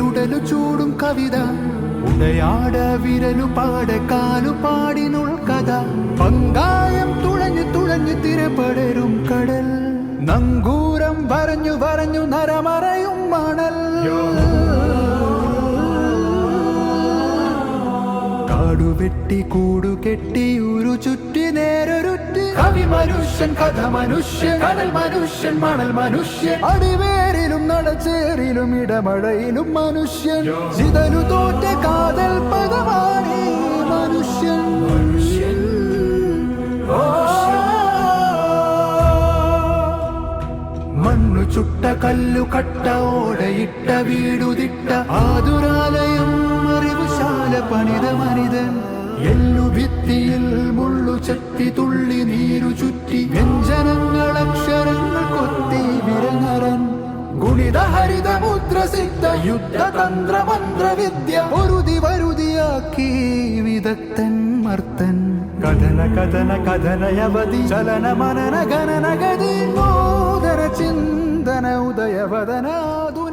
ഉടലു ചൂടും കവിത. ഉടയാട വിരലു പാട കാലു പാടിനുൾ കഥ. പങ്കായം തുഴഞ്ഞു തുഴഞ്ഞു തിരപടരും കടൽ. നങ്കൂരം വരഞ്ഞു വരഞ്ഞു നരമറയും മണൽ. കാടുവെട്ടി കൂടു കെട്ടി ഉരു ചുറ്റി നേരൊരുറ്റി. കവി മനുഷ്യൻ കഥ മനുഷ്യൻ കടൽ മനുഷ്യൻ മണൽ മനുഷ്യൻ. അടിവേരിലും നടച്ചേറിലും ഇടമഴയിലും മനുഷ്യൻ. ചിതലു തോറ്റ കാതൽ പദമാണ് മനുഷ്യൻ. മണ്ണു ചുട്ട കല്ലു കട്ട ഓടയിട്ട വീടുതിട്ട ആതുരാലയം അറിവുശാല പണിത മനിതൻ. എല്ലു ഭിത്തിയിൽ മുള്ളു ചത്തി തുള്ളി നീരു ചുറ്റി ഗുണിത ഹരിത മുദ്ര സിദ്ധ യുദ്ധ തന്ത്ര മന്ത്രവിദ്യ ഒരുതി വരുതിയാക്കി വിദഗ്ധൻ മർത്തൻ കഥന കഥന കഥനയവതി ചലന മനന ഗണന ഗതി നൂതന ചിന്തന ഉദയവദനാതു